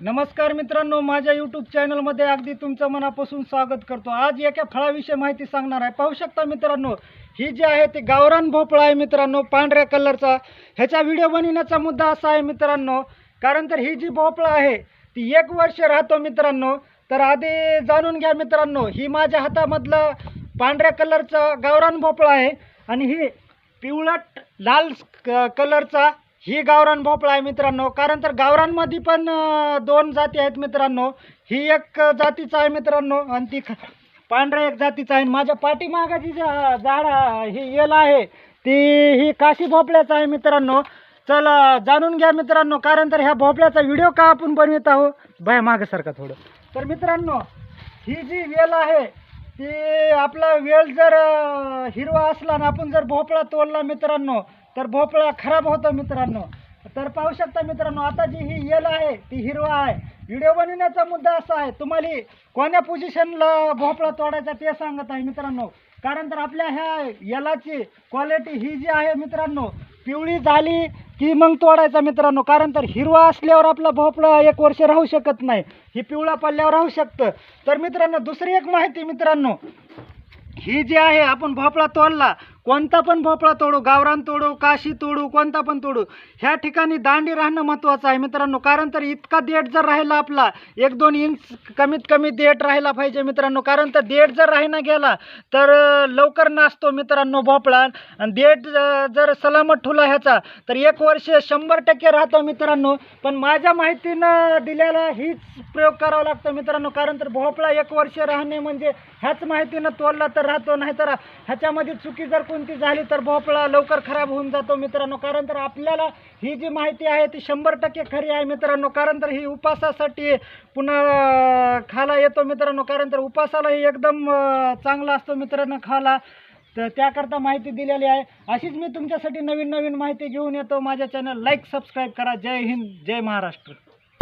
नमस्कार मित्रांनो माझ्या यूट्यूब चॅनलमध्ये अगदी तुमचं मनापासून स्वागत करतो. आज एका फळाविषयी माहिती सांगणार आहे. पाहू शकता मित्रांनो ही जी आहे ती गावरान भोपळा आहे मित्रांनो पांढऱ्या कलरचा. ह्याचा व्हिडिओ बनविण्याचा मुद्दा असा आहे मित्रांनो कारण तर ही जी भोपळा आहे ती एक वर्ष राहतो मित्रांनो तर आधी जाणून घ्या मित्रांनो ही माझ्या हातामधलं पांढऱ्या कलरचा गावरान भोपळा आहे आणि ही पिवळट लाल क- कलरचा ही गावरान भोपळा आहे मित्रांनो. कारण तर गावरानमध्ये पण दोन जाती आहेत मित्रांनो. ही एक जातीचा आहे मित्रांनो आणि ती पांढऱ्या एक जातीचं आहे. आणि माझ्या पाठीमागाची जा झाड ही येल आहे ती ही काशी भोपळ्याचं आहे मित्रांनो. चला जाणून घ्या मित्रांनो. कारण तर ह्या भोपळ्याचा व्हिडिओ का आपण बनवित आहोत? बाय मागसारखा थोडं. तर मित्रांनो ही जी वेल आहे की आपला वेल जर अं, हिरवा असला ना आपण जर भोपळा तोडला मित्रांनो तर भोपळा खराब होतो मित्रांनो. तर पाहू शकता मित्रांनो आता जी ही येल आहे ती हिरवा आहे. व्हिडिओ बनविण्याचा मुद्दा असा आहे तुम्हाला कोण्या पोझिशनला भोपळा तोडायचा ते सांगत आहे मित्रांनो. कारण तर आपल्या ह्या येलाची क्वालिटी ही जी आहे मित्रांनो पिवळी झाली की मग तोडायचा मित्रांनो कारण तर हिरवा असल्यावर आपला भोपळा एक वर्ष राहू शकत नाही ही पिवळा पडल्यावर राहू शकतं. तर मित्रांनो दुसरी एक माहिती मित्रांनो ही जी आहे आपण भोपळा तोडला कोणता पण भोपळा तोडू गावरान तोडू काशी तोडू कोणता पण तोडू ह्या ठिकाणी दांडी राहणं महत्त्वाचं आहे मित्रांनो. कारण तर इतका देठ जर राहिला आपला एक दोन इंच कमीत कमी देठ राहिला पाहिजे मित्रांनो. कारण तर देठ जर राहिना गेला तर लवकर नाचतो मित्रांनो भोपळा. आणि देठ जर सलामत ठुला ह्याचा तर एक वर्ष शंभर टक्के राहतो मित्रांनो. पण माझ्या माहितीनं दिलेला हीच प्रयोग करावा लागतो मित्रांनो. कारण तर भोपळा एक वर्ष राहणे म्हणजे ह्याच माहितीनं तोडला तर राहतो नाही तर ह्याच्यामध्ये चुकी जर कोणती झाली तर भोपळा लवकर खराब होऊन जातो मित्रांनो. कारण तर आपल्याला ही जी माहिती आहे ती शंभर टक्के खरी आहे मित्रांनो. कारण तर ही उपासासाठी पुन्हा खाला खायला येतो मित्रांनो. कारण तर उपासालाही एकदम चांगला असतो मित्रांनो खाला. तर त्याकरता माहिती दिलेली आहे. अशीच मी तुमच्यासाठी नवीन नवीन माहिती घेऊन येतो. माझ्या चॅनल लाईक सबस्क्राईब करा. जय हिंद जय महाराष्ट्र.